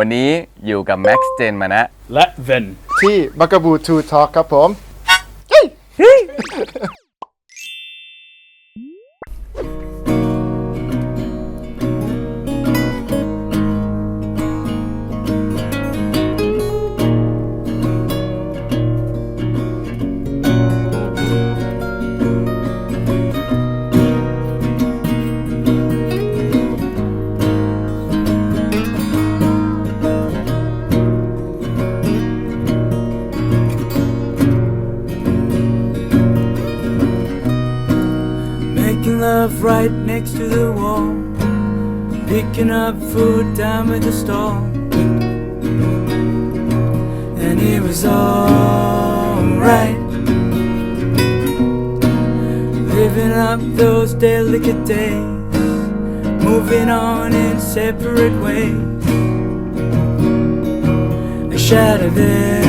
วันนี้อยู่กับแม็กซ์เจนมานะ และเวนที่บักกบูทูทอ k ครับผม right next to the wall. Picking up food down at the stall. And it was alright. Living up those delicate days. Moving on in separate ways. I shattered them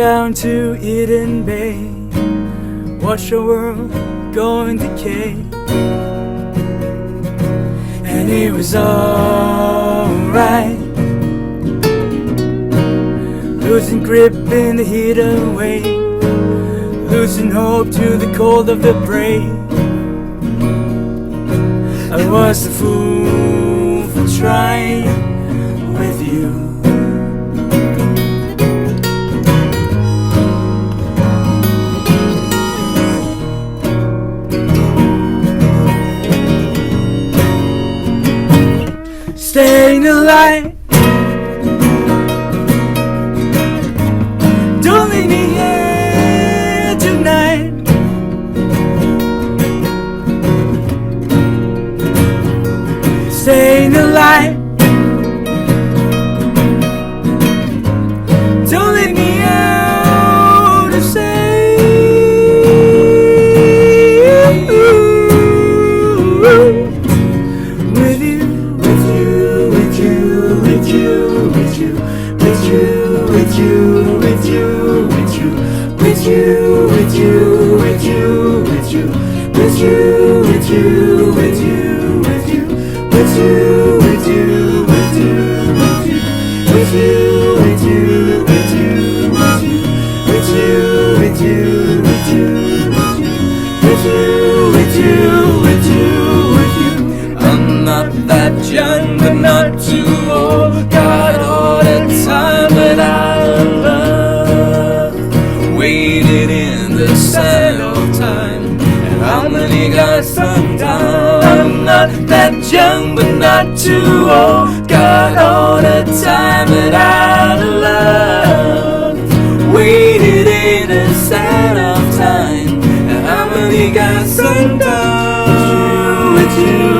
down to Eden Bay, watch the world go in decay. And it was alright. Losing grip in the heat of the wave, losing hope to the cold of the brave. I was a fool life. I'm not that young, but not too old. Got all the time, but I love waited in the sand of time. And how many got some down? With you,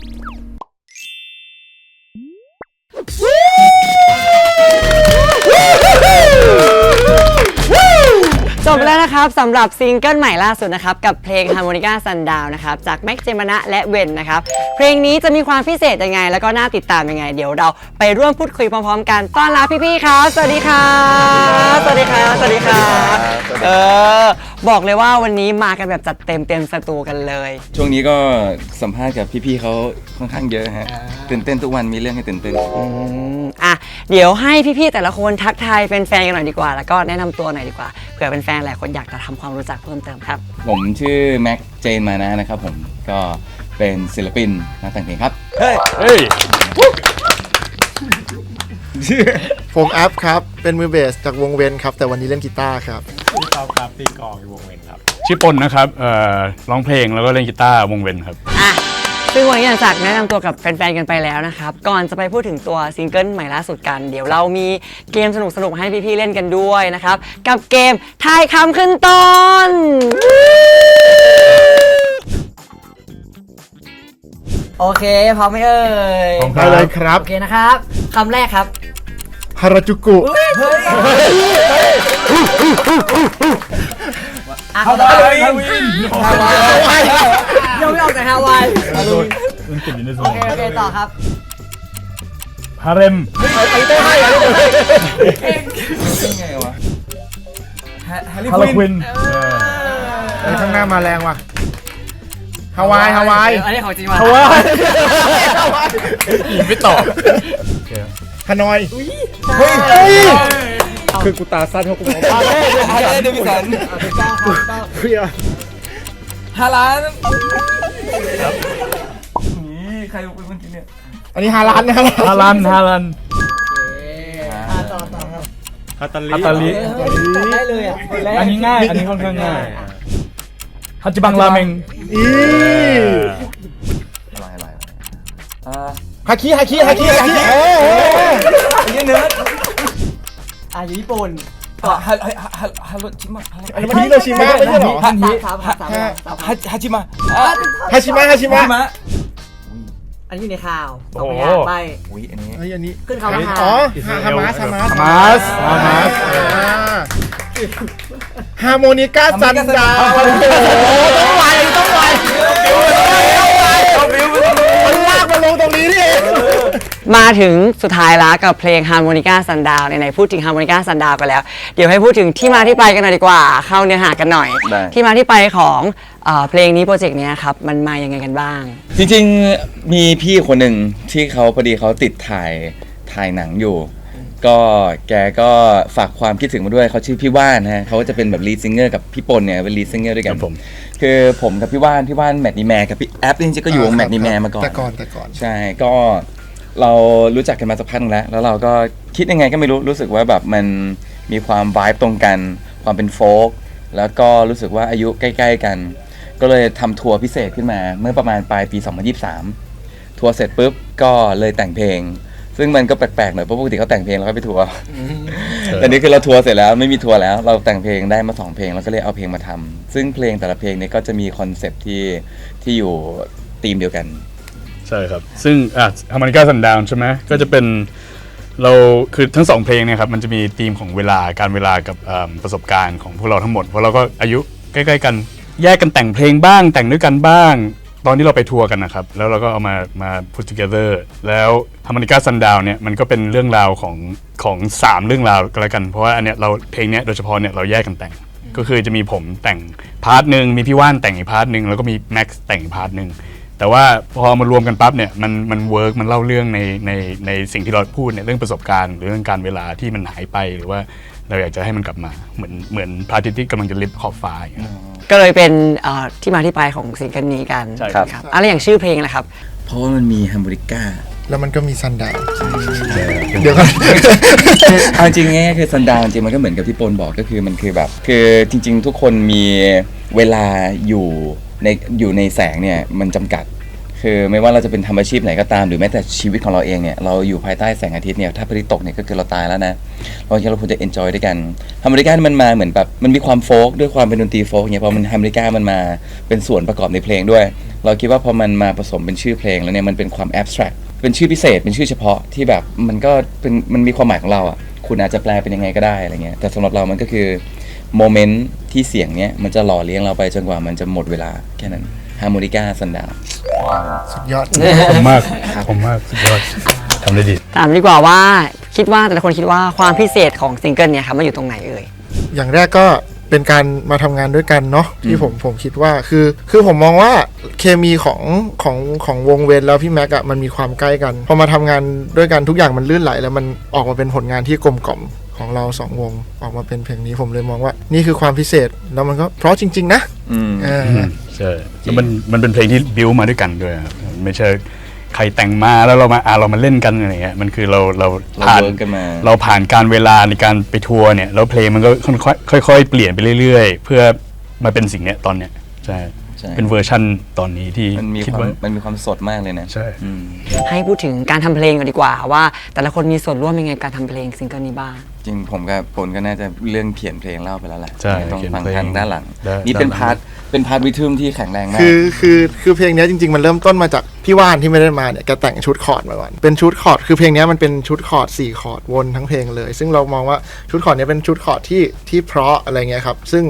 บไปแล้วนะครับสำหรับซิงเกิลใหม่ล่าสุดนะครับ กับเพลง Harmonica Sundown นะครับ จากแม็กเจมนะและเวนนะครับ เพลงนี้จะมีความพิเศษยังไง แล้วก็น่าติดตามยังไง เดี๋ยวเราไปร่วมพูดคุยพร้อมๆ กันต้อนรับพี่ๆครับสวัสดีครับสวัสดีครับสวัสดีครับเออบอกเลยว่าวันนี้มากันแบบจัดเต็มเต็มสตูกันเลย ช่วงนี้ก็สัมภาษณ์กับพี่ๆเขาค่อนข้างเยอะฮะตื่นเต้นทุกวันมีเรื่องให้ตื่นเต้นอืมอะ เดี๋ยวให้พี่ๆแต่ละคนทักทายแฟนๆกันหน่อยดีกว่า แล้วก็แนะนำตัวหน่อยดีกว่าเผื่อเป็นแฟนๆหลายคนอยากจะทำความรู้จักเพิ่มเติมครับ ผมชื่อแม็กเจนมานะนะครับผมก็เป็นศิลปินนักแต่งเพลงครับผมแอปครับ เป็นมือเบสจากวงเวนครับ แต่วันนี้เล่นกีตาร์ครับพี่กอล์ฟครับตีกลองอยู่วงเวนครับ ชื่อปนนะครับเอ่อร้องเพลงแล้วก็เล่นกีตาร์วงเวนครับ อะ ซึ่งวันนี้อย่างจากแนะนำตัวกับแฟนๆ กันไปแล้วนะครับ ก่อนจะไปพูดถึงตัวซิงเกิลใหม่ล่าสุดกัน เดี๋ยวเรามีเกมสนุกๆ ให้พี่ๆ เล่นกันด้วยนะครับ กับเกมทายคำขึ้นต้น โอเคพร้อมไหมเอ่ยพร้อม ได้เลยครับ โอเคนะครับคำแรกครับ ฮาราจูกุ ฮาวายยังไม่ออกจากฮาวายมันติดอยู่ในสมโอองเคโอเคต่อครับฮาเรมไงวะฮาร์ลควินเอ้ยข้างหน้ามาแรงว่ะฮาวายฮาวายอันนี้ของจริงมาฮาวายอีกไม่ตอบฮานอยเฮ้ย คือกูตาสั้นเขากูมองไม่เห็นฮาร์เดวิสันเคลียร์ฮาลานนี่ใครเป็นคนกินเนี่ยอันนี้ฮารันนะครับฮารันฮารันฮาตาลิฮาตาลิได้เลยอะอันนี้ง่าย อันนี้ค่อนข้างง่ายฮัจิบังราเมงอีอะไรอะไรอ่าฮาคิฮาคิฮาคิฮาคิเอ้ยอันนี้เนื้อ อะอยู่ญี่ปุ่นฮาฮาฮาฮาฮาโรชิมะอันนี้มันฮิโรชิมะไม่ใช่เหรอสามสามสามสามสามฮาฮาชิมะฮาชิมะฮาชิมะมะอันนี้อยู่ในข่าวโอ้โหไปอุ้ยอันนี้เฮ้ยอันนี้ขึ้นคำว่าอ๋อฮาฮามาสฮามาสฮามาสฮามาสอ่าฮาร์โมนิก้าซันดาวโอ้โหต้องไวต้องไว มาถึงสุดท้ายแล้วกับเพลง Harmonica Sundown ไหนๆพูดถึง Harmonica Sundown กันแล้ว เดี๋ยวให้พูดถึงที่มาที่ไปกันหน่อยดีกว่า เข้าเนื้อหากันหน่อย ได้ ที่มาที่ไปของเอ่อเพลงนี้โปรเจกต์เนี้ยครับ มันมายังไงกันบ้าง จริงๆ มีพี่คนหนึ่งที่เขาพอดีเขาติดถ่ายถ่ายหนังอยู่ ก็แกก็ฝากความคิดถึงมาด้วยเขาชื่อพี่ว่านฮะเขาจะเป็นแบบลีดซิงเกอร์กับพี่ปนเนี่ยเป็นลีดซิงเกอร์ด้วยกันครับผม คือผมกับพี่ว่านพี่ว่านแมทนีแมร์กับพี่แอปจริงๆก็อยู่วงแมทนีแมร์มาก่อน แต่ก่อนแต่ก่อน ใช่ ก็ เรารู้จักกันมาสักพักหนึ่งแล้ว แล้วเราก็คิดยังไงก็ไม่รู้รู้สึกว่าแบบมันมีความวายตรงกัน ความเป็นโฟล์กแล้วก็รู้สึกว่าอายุใกล้ ๆ กัน ก็เลยทำทัวร์พิเศษขึ้นมา เมื่อประมาณปลายปี 2023 ทัวร์เสร็จปุ๊บก็เลยแต่งเพลง ซึ่งมันก็แปลกๆหน่อยเพราะปกติเขาแต่งเพลงแล้วก็ไปทัวร์ แต่นี่คือเราทัวร์เสร็จแล้วไม่มีทัวร์แล้ว เราแต่งเพลงได้มาสองเพลงแล้วก็เลยเอาเพลงมาทำซึ่งเพลงแต่ละเพลงเนี่ยก็จะมีคอนเซปต์ที่ที่อยู่ธีมเดียวกัน ใช่ครับ ซึ่งอะฮาร์ม n นิก้าสันดาวใช่ไหมก็จะเป็นเราคือทั้งสองเพลงเนี่ยครับมันจะมีธีมของเวลาการเวลากับเอิ่มประสบการณ์ของพวกเราทั้งหมดเพราะเราก็อายุใกล้ๆกัน แยกกันแต่งเพลงบ้าง แต่งด้วยกันบ้าง ตอนที่เราไปทัวร์กันนะครับ แล้วเราก็เอามามา put together แล้วฮาร์ม n นิก้าซันดาวเนี่ยมันก็เป็นเรื่องราวของของสามเรื่องราวก็แล้วกัน เพราะว่าอันเนี้ยเราเพลงเนี้ยโดยเฉพาะเนี่ยเราแยกกันแต่ง ก็คือจะมีผมแต่งพาร์ทหนึ่งมีพี่ว่านแต่งอีกพาร์ทหนึ่งแล้วก็มีแม็กซ์แต่งอีกพาร์ทหนึ่ง แต่ว่าพอมารวมกันปั๊บเนี่ยมันมันเวิร์กมันเล่าเรื่องในในในสิ่งที่เราพูดเนี่ยเรื่องประสบการณ์ หรือเรื่องการเวลาที่มันหายไปหรือว่าเราอยากจะให้มันกลับมาเหมือนเหมือนพระอาทิตย์ที่กำลังจะลิบขอบฟ้าอย่างเงี้ย ก็เลยเป็นเอ่อที่มาที่ไปของซิงเกิลนี้กันใช่ครับครับอะไรอย่างชื่อเพลงนะครับ เพราะว่ามันมีฮัมบูริก้าแล้วมันก็มีซันดาวเดี๋ยวก่อน เอาจริงง่ายๆคือซันดาวจริงมันก็เหมือนกับที่ปนบอกก็คือมันคือแบบ คือจริง ๆ ทุกคนมีเวลาอยู่ ในอยู่ในแสงเนี่ยมันจำกัด คือไม่ว่าเราจะเป็นทำอาชีพไหนก็ตามหรือแม้แต่ชีวิตของเราเองเนี่ยเราอยู่ภายใต้แสงอาทิตย์เนี่ยถ้าพระอาทิตย์ตกเนี่ยก็คือเราตายแล้วนะเราคิดเราควรจะเอนจอยด้วยกันฮัมริกามันมาเหมือนแบบมันมีความโฟกด้วยความเป็นดนตรีโฟกเนี่ยพอมันฮัมริกามันมาเป็นส่วนประกอบในเพลงด้วย เราคิดว่าพอมันมาผสมเป็นชื่อเพลงแล้วเนี่ยมันเป็นความแอบสแตรกเป็นชื่อพิเศษเป็นชื่อเฉพาะที่แบบมันก็เป็นมันมีความหมายของเราอะคุณอาจจะแปลเป็นยังไงก็ได้อะไรเงี้ยแต่สำหรับเรามันก็คือ โมเมนต์ที่เสียงเนี้ยมันจะหล่อเลี้ยงเราไปจนกว่ามันจะหมดเวลาแค่นั้นฮาร์โมนิก้าสันดาว สุดยอด ผมมากผมมากสุดยอดทำได้ดี ถามดีกว่าว่าคิดว่าแต่ละคนคิดว่าความพิเศษของซิงเกิลเนี่ยครับมันอยู่ตรงไหนเอ่ย อย่างแรกก็เป็นการมาทำงานด้วยกันเนาะที่ผมผมคิดว่าคือคือผมมองว่าเคมีของของของวงเวนแล้วพี่แม็กอะมันมีความใกล้กันพอมาทำงานด้วยกันทุกอย่างมันลื่นไหลแล้วมันออกมาเป็นผลงานที่กลมกล่อม ของเราสองวงออกมาเป็นเพลงนี้ผมเลยมองว่า นี่คือความพิเศษแล้วมันก็เพราะจริง ๆ นะอืมเออใช่แล้วมันมันเป็นเพลงที่บิวมาด้วยกันด้วยครับไม่ใช่ใครแต่งมาแล้วเรามาอะเรามาเล่นกันอะไรเงี้ยมันคือเราเราเราผ่านเวิร์กกันมา เราผ่านการเวลาในการไปทัวร์เนี่ยแล้วเพลงมันก็ค่อยๆค่อย ๆ เปลี่ยนไปเรื่อย ๆ เพื่อมาเป็นสิ่งเนี้ยตอนเนี้ยใช่ใช่ เป็นเวอร์ชั่นตอนนี้ที่มันมีคิดความว่า มันมีความสดมากเลยนะใช่ อืมให้พูดถึงการทำเพลงกันดีกว่าว่า แต่ละคนมีส่วนร่วมยังไงกับการทำเพลงซิงเกิลนี้บ้างจริงผมกับปนก็น่าจะเรื่องเขียนเพลงเล่าไปแล้วแหละใช่ต้องเขียนฟังเพลงทางด้านหลังได้นี่เป็นด้านหลังพาร์ทเป็นพาร์ทวิทึมที่แข็งแรงมากคือคือคือเพลงเนี้ยจริง ๆ มันเริ่มต้นมาจากพี่ว่านที่ไม่ได้มาเนี่ยแกแต่งชุดคอร์ดมาก่อนเป็นชุดคอร์ดคือเพลงเนี้ยมันเป็นชุดคอร์ดสี่คอร์ดวนทั้งเพลงเลย ซึ่งเรามองว่าชุดคอร์ดเนี้ยเป็นชุดคอร์ดที่ที่เพราะอะไรเงี้ยครับซึ่ง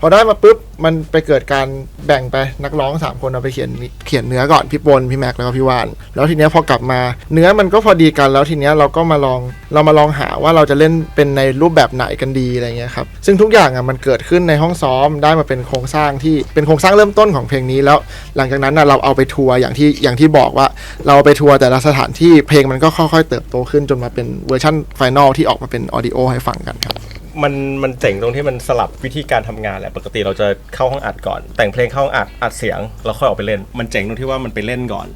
พอได้มาปุ๊บมันไปเกิดการแบ่งไปนักร้องสามคนเอาไปเขียนเขียนเนื้อก่อนพี่ปนพี่แม็กแล้วก็พี่ว่าน แล้วทีเนี้ยพอกลับมา เนื้อมันก็พอดีกันแล้วทีเนี้ยเราก็มาลองเรามาลองหาว่าเราจะเล่นเป็นในรูปแบบไหนกันดีอะไรเงี้ยครับซึ่งทุกอย่างอะมันเกิดขึ้นในห้องซ้อมได้มาเป็นโครงสร้างที่เป็นโครงสร้างเริ่มต้นของเพลงนี้แล้ว หลังจากนั้นน่ะเราเอาไปทัวร์อย่างที่อย่างที่บอกว่าเราไปทัวร์แต่ละสถานที่เพลงมันก็ค่อยๆ เติบโตขึ้นจนมาเป็นเวอร์ชั่นไฟนลที่ออกมาเป็นออดิโอให้ฟังกันครับ มันมันเจ๋งตรงที่มันสลับวิธีการทำงานแหละปกติเราจะเข้าห้องอัดก่อน แต่งเพลงเข้าห้องอัดอัดเสียงแล้วค่อยออกไปเล่น มันเจ๋งตรงที่ว่ามันไปเล่นก่อน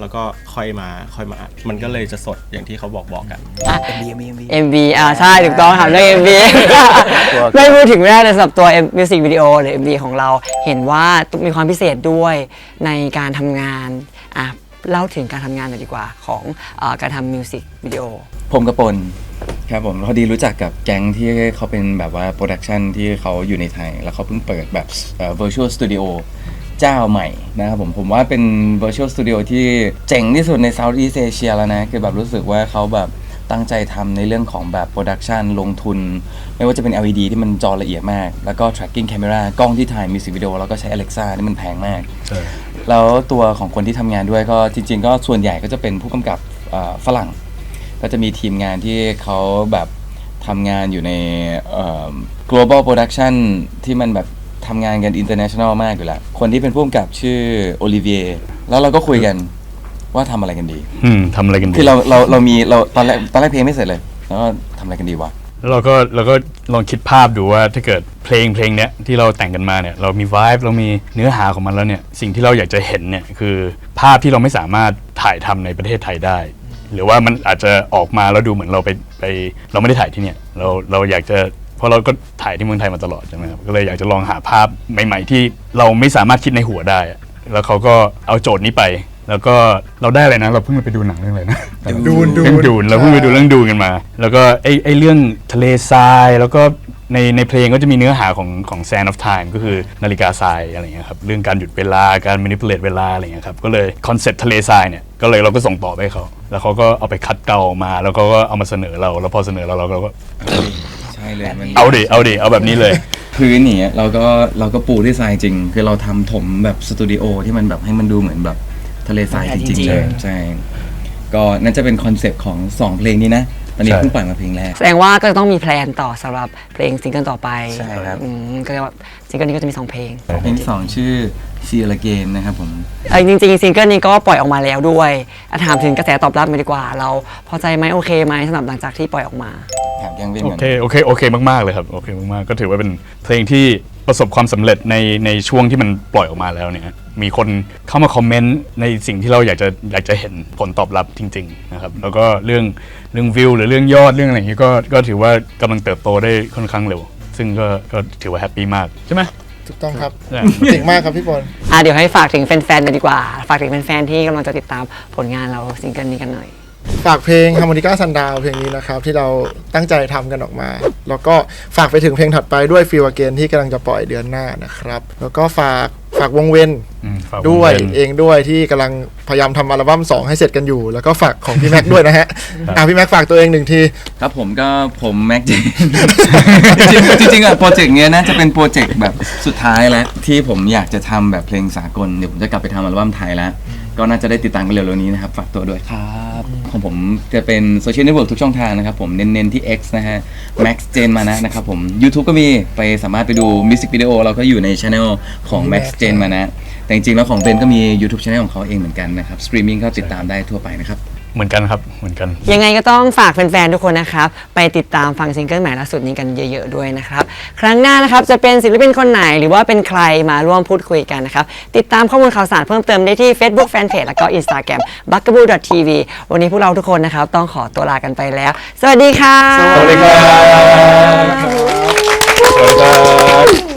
แล้วก็ค่อยมาค่อยมาอัดมันก็เลยจะสดอย่างที่เขาบอกบอกกัน MV อ่าใช่ถูกต้องถามเรื่อง MV ไม่พูดถึงไม่ได้เลยสำหรับตัว มิวสิกวิดีโอหรือ MV ของเราเห็นว่ามีความพิเศษด้วยในการทำงานอะเล่าถึงการทำงานหน่อยดีกว่าของเออการทำมิวสิกวิดีโอผมกับปน ครับผมพอดีรู้จักกับแก๊งที่เขาเป็นแบบว่าโปรดักชันที่เขาอยู่ในไทย แล้วเขาเพิ่งเปิดแบบเอ่อ virtual studio เจ้าใหม่นะครับผมผมว่าเป็น virtual studio ที่เจ๋งที่สุดใน Southeast Asia แล้วนะ คือแบบรู้สึกว่าเขาแบบตั้งใจทำในเรื่องของแบบโปรดักชันลงทุน ไม่ว่าจะเป็น LED ที่มันจอละเอียดมาก แล้วก็ tracking camera กล้องที่ถ่ายมิวสิกวิดีโอแล้วก็ใช้ Alexa นี่มันแพงมากใช่แล้วตัวของคนที่ทำงานด้วยก็จริง ๆ ก็ส่วนใหญ่ก็จะเป็นผู้กำกับเอ่อฝรั่ง ก็จะมีทีมงานที่เขาแบบทำงานอยู่ในเอ่อ global production ที่มันแบบทำงานกัน international มากอยู่แล้วคนที่เป็นผู้กำกับชื่อโอลิเวียแล้วเราก็คุยกันว่าทำอะไรกันดี อืมทำอะไรกันดีคือเราเราเรามีเราตอนแรกตอนแรกเพลงไม่เสร็จเลย แล้วก็ทำอะไรกันดีวะ แล้วเราก็เราก็ลองคิดภาพดูว่าถ้าเกิดเพลงเพลงเนี้ยที่เราแต่งกันมาเนี่ยเรามี vibe เรามีเนื้อหาของมันแล้วเนี่ยสิ่งที่เราอยากจะเห็นเนี่ยคือภาพที่เราไม่สามารถถ่ายทำในประเทศไทยได้ หรือว่ามันอาจจะออกมาแล้วดูเหมือนเราไปไปเราไม่ได้ถ่ายที่เนี่ยเราเราอยากจะเพราะเราก็ถ่ายที่เมืองไทยมาตลอดใช่ไหมครับก็เลยอยากจะลองหาภาพใหม่ ๆ ที่เราไม่สามารถคิดในหัวได้อะแล้วเขาก็เอาโจทย์นี้ไป แล้วก็เราได้อะไรนะเราเพิ่งไปดูหนังเรื่องอะไรนะ ดูนดูน เรื่องดูนเราเพิ่งไปดูเรื่องดูนกันมา แล้วก็ไอ้ไอ้เรื่องทะเลทรายแล้วก็ ในในเพลงก็จะมีเนื้อหาของของ Sand of Time ก็คือนาฬิกาทรายอะไรเงี้ยครับเรื่องการหยุดเวลาการ manipulate เวลาอะไรเงี้ยครับก็เลยคอนเซ็ปต์ทะเลทรายเนี่ยก็เลยเราก็ส่งต่อไปให้เขา แล้วเขาก็เอาไปคัดเกลามาแล้วเขาก็เอามาเสนอเรา แล้วพอเสนอเราเราก็ใช่เลยมันเอาดิเอาดิเอาแบบนี้เลย พื้นเนี่ยเราก็เราก็ปูด้วยทรายจริง คือเราทำถมแบบสตูดิโอที่มันแบบให้มันดูเหมือนแบบทะเลทรายจริงๆเลยใช่ก็นั่นจะเป็นคอนเซปต์ของสองเพลงนี้นะต อนนี้ใช่ เพิ่งปล่อยมาเพลงแรก แสดงว่าก็จะต้องมีแพลนต่อสำหรับเพลงซิงเกิลต่อไปใช่ครับ อืมก็เรียกว่าซิงเกิลนี้ก็จะมีสองเพลง เพลงที่สองชื่อ See You Again นะครับผม เออจริงๆซิงเกิลนี้ก็ปล่อยออกมาแล้วด้วยอะถามถึงกระแสตอบรับมาดีกว่า เราพอใจไหมโอเคไหมสำหรับหลังจากที่ปล่อยออกมาถามยังเป็นโอเหมือนเค โอเค โอเค มาก ๆ เลยครับ โอเค มาก ๆ ก็ถือว่าเป็นเพลงที่ประสบความสำเร็จในในช่วงที่มันปล่อยออกมาแล้วเนี่ย มีคนเข้ามาคอมเมนต์ในสิ่งที่เราอยากจะอยากจะเห็นผลตอบรับจริง ๆ นะครับ แล้วก็เรื่องเรื่องวิวหรือเรื่องยอดเรื่องอะไรอย่างนี้ก็ก็ถือว่ากำลังเติบโตได้ค่อนข้างเร็ว ซึ่งก็ก็ถือว่าแฮปปี้มากใช่ไหม ถูกต้องครับใช่เก่งมากครับพี่ปนอะเดี๋ยวให้ฝากถึงแฟนๆเลยดีกว่า ฝากถึงแฟนๆที่กำลังจะติดตามผลงานเราซิงเกิลนี้กันหน่อย ฝากเพลง Harmonica Sundown เพลงนี้นะครับ ที่เราตั้งใจทำกันออกมา แล้วก็ฝากไปถึงเพลงถัดไปด้วย Feel Again ที่กำลังจะปล่อยเดือนหน้านะครับ แล้วก็ฝากแฝากวงเวนอืมฝากด้วยเพื่อนเองด้วยที่กำลังพยายามทำอัลบั้ม2 ให้เสร็จกันอยู่ แล้วก็ฝากของพี่แม็กด้วยนะฮะอะพี่แม็กฝากตัวเองหนึ่งที ครับผมก็ผมแม็กเจจริงๆจริงๆอะโปรเจกต์เนี้ยน่าจะเป็นโปรเจกต์แบบสุดท้ายแล้ว ที่ผมอยากจะทำแบบเพลงสากลเดี๋ยวผมจะกลับไปทำอัลบั้มไทยแล้ว ก็น่าจะได้ติดตามกันเร็วๆนี้นะครับฝากตัวด้วยครับของผมจะเป็นโซเชียลเน็ตเวิร์กทุกช่องทางนะครับผมเน้นๆที่ X นะฮะ Max Jane มานะนะครับผม YouTube ก็มีไปสามารถไปดูมิวสิกวิดีโอเราก็อยู่ในช anel ของ Max Jane มานะแต่จริงๆแล้วของเบนก็มี YouTube Channel ของเขาเองเหมือนกันนะครับสตรีมมิ่งก็ติดตามได้ทั่วไปนะครับ เหมือนกันครับเหมือนกัน ยังไงก็ต้องฝากแฟนๆทุกคนนะครับ ไปติดตามฟังซิงเกิลใหม่ล่าสุดนี้กันเยอะ ๆ ด้วยนะครับ ครั้งหน้านะครับจะเป็นศิลปินคนไหนหรือว่าเป็นใครมาร่วมพูดคุยกันนะครับ ติดตามข้อมูลข่าวสารเพิ่มเติมได้ที่ Facebook Fanpage แล้วก็ Instagram b u g a b o o tv วันนี้พวกเราทุกคนนะครับ ต้องขอตัวลากันไปแล้ว สวัสดีค่ะ สวัสดีครับ สวัสดีครับ